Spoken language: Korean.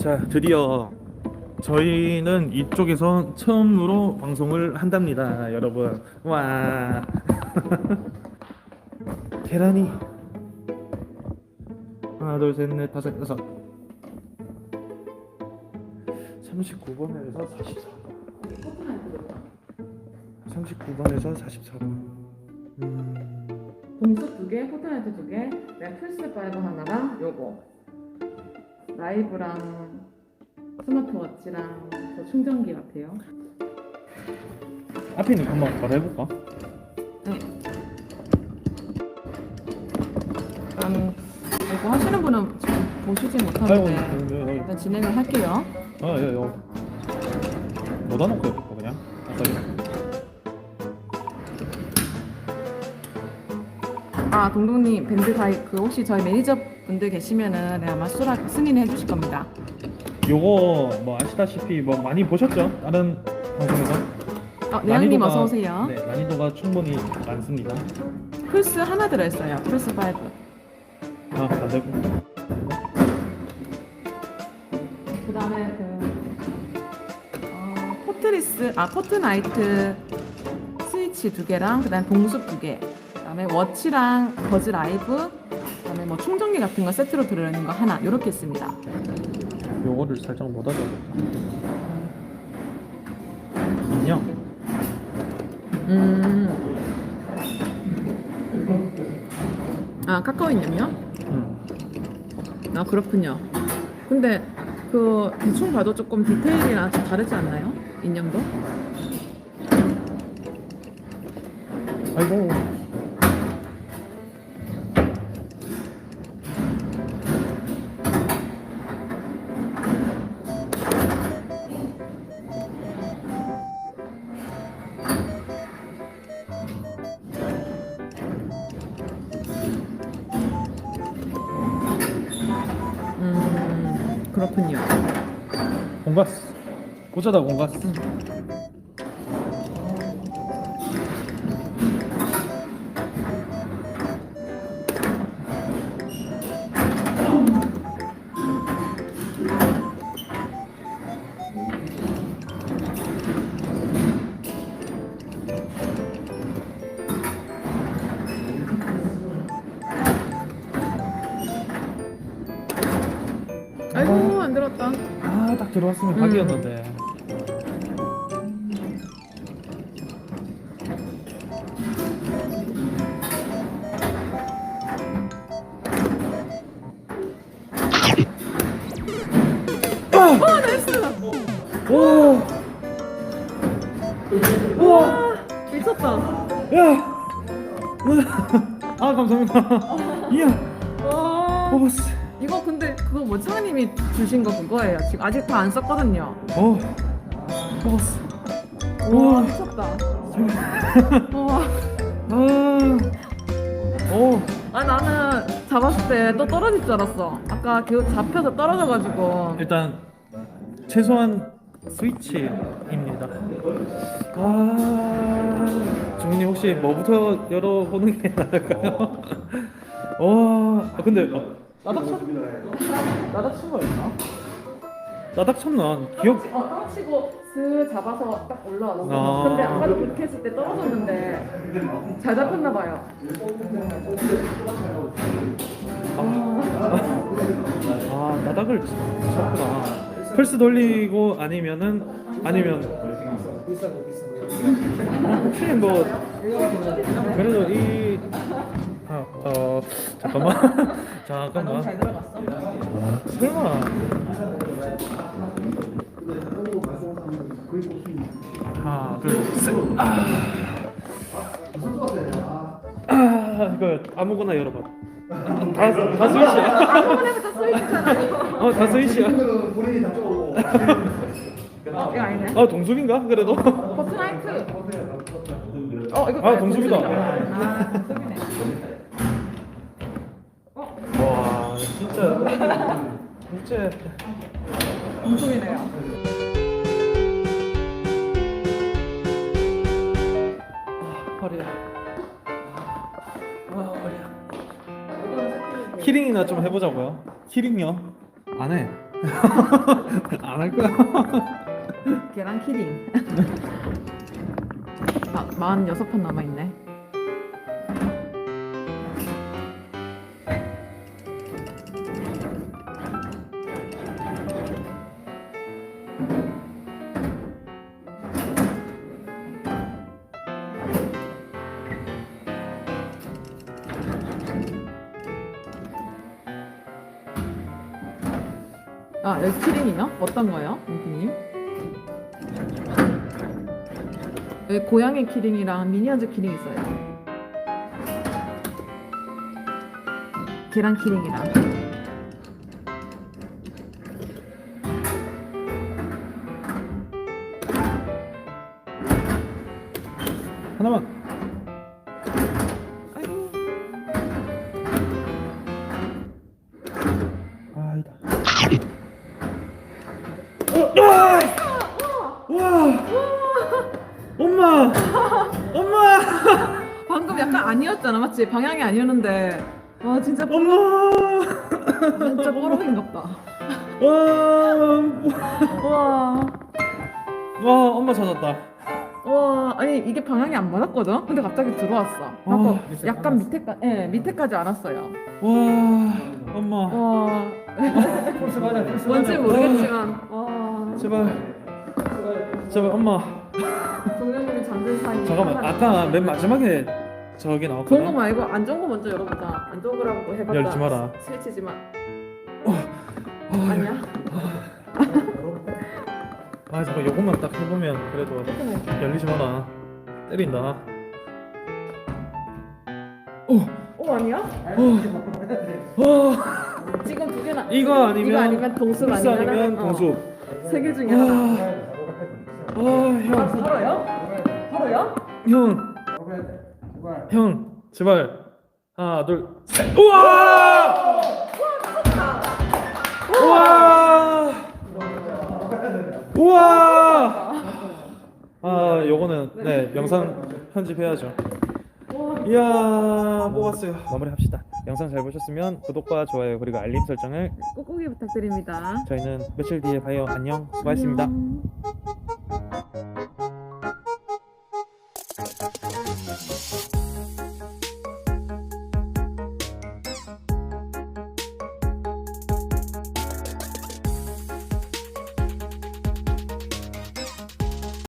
자, 드디어 저희는 이쪽에서 처음으로 방송을 한답니다, 여러분. 와. 계란이 하나, 둘, 셋, 넷, 다섯, 여섯. 39번에서 44번. 39번에서 44번. 음. 공수 두 개, 포트나이트 두 개, 플스 파이브 하나랑 요거 라이브랑 스마트워치랑 저 충전기 같아요. 앞에 있는 거 한번 바로 해볼까? 일단 이거 하시는 분은 지금 보시지 못하는데 일단 진행을 할게요. 아, 야, 야. 뭐다 놓고 해볼까, 그냥? 아싸리. 아 동동님 밴드 가입 그 혹시 저희 매니저 분들 계시면은 네, 아마 수락 승인해 주실 겁니다. 요거 뭐 아시다시피 뭐 많이 보셨죠? 다른 방송에서 어, 내양님 난이도가- 어서 오세요. 네, 난이도가 충분히 많습니다. 플스 하나 들어있어요. 플스 파이브. 아, 안 되고. 그 다음에 그 어, 포트리스 아 포트나이트 스위치 두 개랑 그다음 동숲 두 개. 그다음에 워치랑 버즈 라이브. 그다음에 뭐 충전기 같은 거 세트로 들어있는 거 하나 이렇게 있습니다. 요거를 살짝 못 하죠. 인형. 음. 아 카카오 인형이요? 음. 아 그렇군요. 근데 그 대충 봐도 조금 디테일이랑 좀 다르지 않나요? 인형도? 아이고. 그렇군요. 공가스. 꽂아다 공가스. 들었다. 아, 딱 들어왔으면 음. 각이었는데. 어 나이스. 오! 우와! 미쳤다. 야! 아, 감사합니다. 이야, 와. 뽑았어. 그거 뭐 창님이 주신 거 그거예요. 지금 아직 다 안 썼거든요. 어, 뽑았어. 와 우와. 미쳤다. 와. 아, 오, 아 나는 잡았을 때 또 떨어질 줄 알았어. 아까 그 잡혀서 떨어져가지고. 일단 최소한 스위치입니다. 아, 주민님 혹시 뭐부터 열어보는 게 나을까요? 와, 아, 근데 어, 나닥 쳤, 나닥 친 거였나? 나닥 쳤나? 기억. 어 떨어치고 슥 잡아서 딱 올라왔어. 아. 근데 아까도 그렇게 했을 때 떨어졌는데 잘 잡혔나 봐요. 아, 나닥을 쳤구나. 플스 돌리고 아니면은 아니면 아, 혹시 뭐 그래도 이 아, 어 잠깐만 잠깐만 잘 들어갔어. 설마 하나 둘셋아 아, 이거 아무거나 열어봐 다, 다 스위치야 한번에부터 스위치잖아요. 어다 스위치야 어 이거 아니네. 아 동숲인가 그래도 버트나이트. 어 이거 아, 동숲이다. 아 동숲이네. 진짜 진짜 동숲이네요. 허리야 아 허리야 키링이나 좀 해보자고요 키링요 안 해 안 할 거야. 계란 키링. 아, 46판 남아있네. 아, 여기 키링이요? 어떤 거요, 민기님? 여기 고양이 키링이랑 미니어즈 키링 있어요. 계란 키링이랑. 하나만. 엄마! 엄마! 방금 약간 아니었잖아, 맞지? 방향이 아니었는데. 와, 진짜 뽀- 엄마! 진짜 뽀록인갑다. 와! 와, 와, 엄마 찾았다. 와, 아니 이게 방향이 안 맞았거든. 근데 갑자기 들어왔어. 하고 와, 약간 밑에까지, 예, 밑에까지 알았어요. 와, 엄마. 와, 가자 뭔지. 모르겠지만, 와, 제발. 제발 엄마. 동현 잠깐만. 아까 맨 마지막에 저기 좋은 거 나왔거든. 말고 안 좋은 거 먼저 열어보자. 안 좋은 거라고 해봤다. 열지 마라. 스위치지 마. 어, 아니야? 아, 잠깐 요것만 딱 해보면 그래도 열리지 마라. 때린다. 오, 어 아니야? 오, 지금 두 개나. 이거 아니면 이거 아니면 동숲 아니면 아니면 동숲. 세개 중에 아, 하나. 아, 형, 바로요? 바로요? 형? 누가 해? 형, 제발 하나, 둘, 셋. 우와! 우와! 우와! 아, 요거는 네 영상 편집해야죠. 이야, 뽑았어요. 마무리합시다. 영상 잘 보셨으면 구독과 좋아요 그리고 알림 설정을 꾹꾹이 부탁드립니다. 저희는 며칠 뒤에 봐요. 안녕. 수고하셨습니다. 안녕.